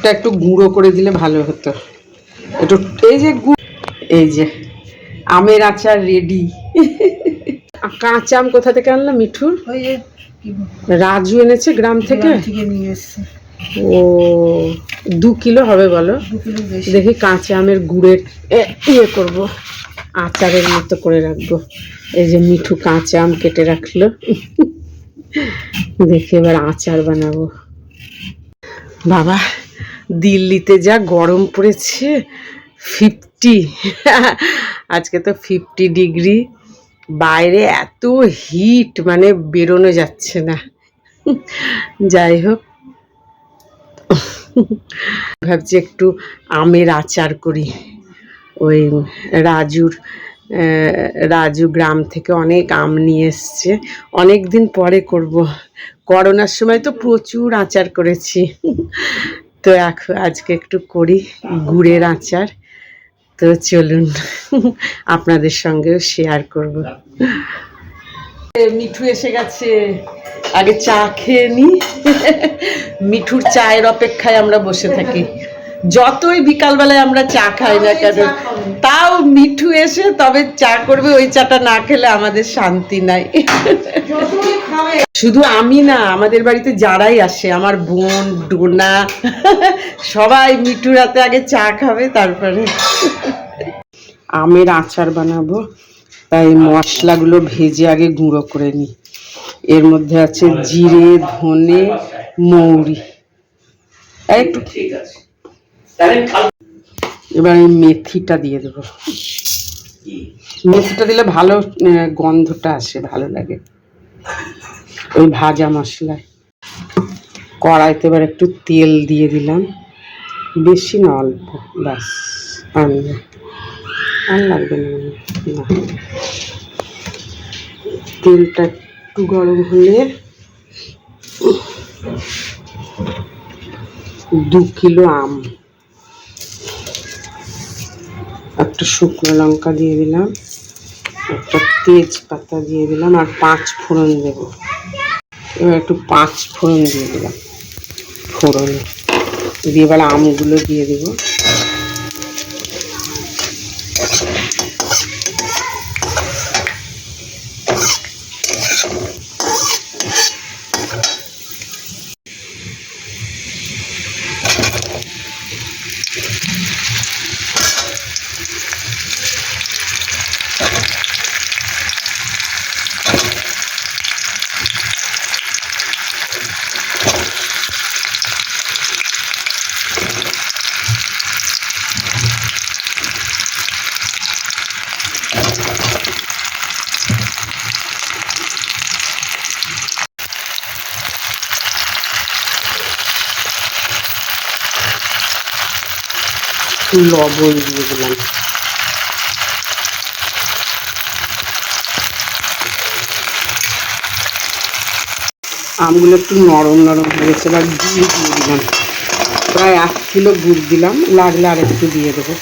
দুধটা একটু গুঁড়ো করে দিলে ভালো হতো। একটু এই যে গুড় এই যে আমের আচার রেডি কাঁচা আম কোথা থেকে আনলাম মিঠুর রাজু এনেছে গ্রাম থেকে? ও দু কিলো হবে বলো। দেখি কাঁচা আমের গুড়ের ইয়ে করব। আচারের মতো করে রাখব। এই যে মিঠু কাঁচা আম কেটে রাখল। দেখি এবার আচার বানাবো। বাবা দিল্লিতে যা গরম পড়েছে ফিফটি আজকে তো ফিফটি ডিগ্রি বাইরে এত হিট মানে বেরোনো যাচ্ছে না। যাই হোক। ভাবছি একটু আমের আচার করি। ওই রাজুর রাজু গ্রাম থেকে অনেক আম নিয়ে এসছে। অনেক দিন পরে করব। করোনার সময় তো প্রচুর আচার করেছি। তো এখন আজকে একটু করি গুড়ের আচার। তো চলুন আপনাদের সঙ্গেও শেয়ার করব। মিঠু এসে গেছে। আগে চা খেয়ে নি। মিঠুর চায়ের অপেক্ষায় আমরা বসে থাকি। যতই বিকালবেলায় আমরা চা খাই না কেন তাও মিঠু এসে তবে চা করবে ওই চাটা না খেলে আমাদের শান্তি নাই। শুধু আমি না আমাদের বাড়িতে যারাই আসে আমার বোন ডোনা সবাই মিঠুর রাতে আগে চা খাবে তারপরে আমের আচার বানাবো। তাই মশলাগুলো ভেজে আগে গুঁড়ো করে নিই এর মধ্যে আছে জিরে ধনে মৌরি। একটু। এবার আমি মেথিটা দিয়ে দেবো। মেথিটা দিলে ভালো গন্ধটা আসে ভালো লাগে। ওই ভাজা মশলায়। কড়াইতে এবার একটু তেল দিয়ে দিলাম। বেশি না অল্প, ব্যাস আর আর লাগবে না না। তেলটা একটু গরম হলে দু কিলো আম। একটা শুকনো লঙ্কা দিয়ে দিলাম। একটা তেজপাতা দিয়ে দিলাম আর পাঁচ ফোড়ন দেব। এবার একটু পাঁচ ফোড়ন দিয়ে দিলাম। ফোড়ন। দিয়ে এবার আমগুলো দিয়ে দেবো। লবণ দিয়ে দিলাম আমগুলো একটু নরম নরম হয়েছে এবার গুড় দিয়ে দিলাম। প্রায় এক কিলো গুড় দিলাম, লাগলে আর একটু দিয়ে দেবো।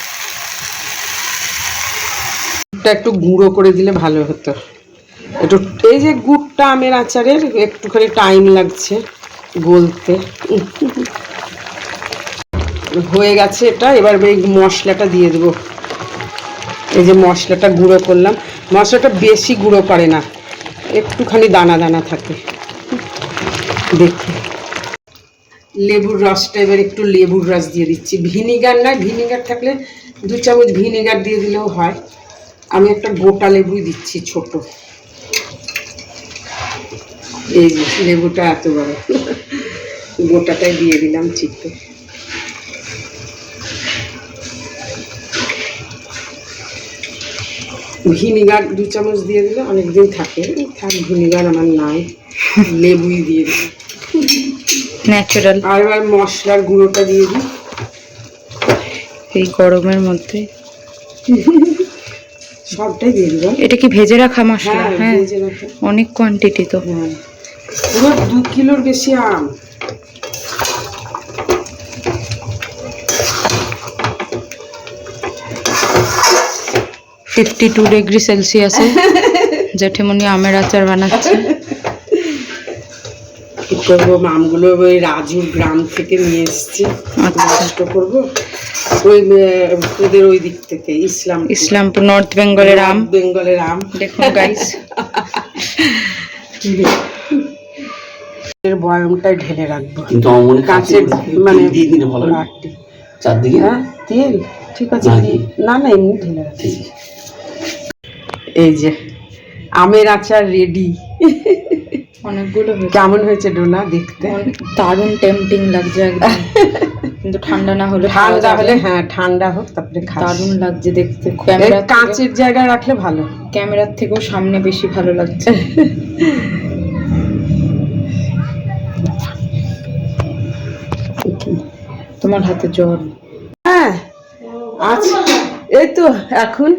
গুড়টা একটু গুঁড়ো করে দিলে ভালো হতো। একটু এই যে গুড়টা আমের আচারের, একটুখানি টাইম লাগছে গলতে। হয়ে গেছে এটা। এবার এই মশলাটা দিয়ে দেবো। এই যে মশলাটা গুঁড়ো করলাম। মশলাটা বেশি গুঁড়ো করে না। একটুখানি দানা দানা থাকে। দেখি। লেবুর রসটা এবার একটু লেবুর রস দিয়ে দিচ্ছি। ভিনিগার না, ভিনিগার থাকলে দু চামচ ভিনিগার দিয়ে দিলেও হয়। আমি একটা গোটা লেবুই দিচ্ছি ছোট। এই যে লেবুটা এত বড়। গোটাটাই দিয়ে দিলাম চিপে ভিনিগার দু চামচ দিয়ে দিলে অনেকদিন থাকে। থাক ভিনিগার আমার নাই। লেবুই দিয়ে দিই ন্যাচারাল আর এবার মশলার গুঁড়োটা দিয়ে দিই। এই গরমের মধ্যে। সবটাই দিয়ে দিলাম। এটা কি ভেজে রাখা মশলা? হ্যাঁ হ্যাঁ। অনেক কোয়ান্টিটি তো। হ্যাঁ। পুরো দু কিলোর বেশি আম। ফিফটি টু ডিগ্রি সেলসিয়াসে জেঠিমনি আমের আচার বানাচ্ছে। কি করব? আমগুলো ওই রাজুর গ্রাম থেকে নিয়ে এসছি। আচ্ছা। নষ্ট করব? ওই ওদের ওই দিক থেকে ইসলাম ইসলামপুর নর্থ বেঙ্গলের আম। বেঙ্গলের আম। দেখুন গাইস এর বয়মটাই ঢেলে রাখব। কিন্তু আমার মনে কাঁচের মানে দিয়ে দিলে ভালো চারদিকে? হ্যাঁ তেল। ঠিক আছে না, না এমনি ঢেলে রাখছি। এই যে আমের আচার রেডি অনেকগুলো কেমন হয়েছে ডোনা দেখতে? দারুণ টেম্পটিং লাগছে একদম। কিন্তু ঠান্ডা না হলে ঠান্ডা হলে হ্যাঁ ঠান্ডা হোক তারপরে দারুণ লাগছে দেখতে। ক্যামেরা কাঁচের জায়গায় রাখলে ভালো। ক্যামেরার থেকেও সামনে বেশি ভালো লাগছে। তোমার হাতে জল। হ্যাঁ আচ্ছা এই তো এখন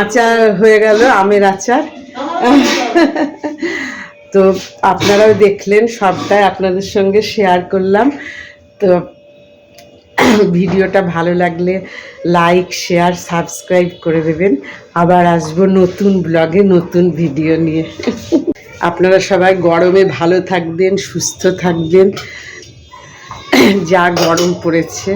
আচার হয়ে গেল, আমের আচার। তো আপনারাও দেখলেন সবটাই, আপনাদের সঙ্গে শেয়ার করলাম। তো ভিডিওটা ভালো লাগলে লাইক শেয়ার সাবস্ক্রাইব করে দেবেন। আবার আসব নতুন ব্লগে নতুন ভিডিও নিয়ে। আপনারা সবাই গরমে ভালো থাকবেন, সুস্থ থাকবেন। যা গরম পড়েছে।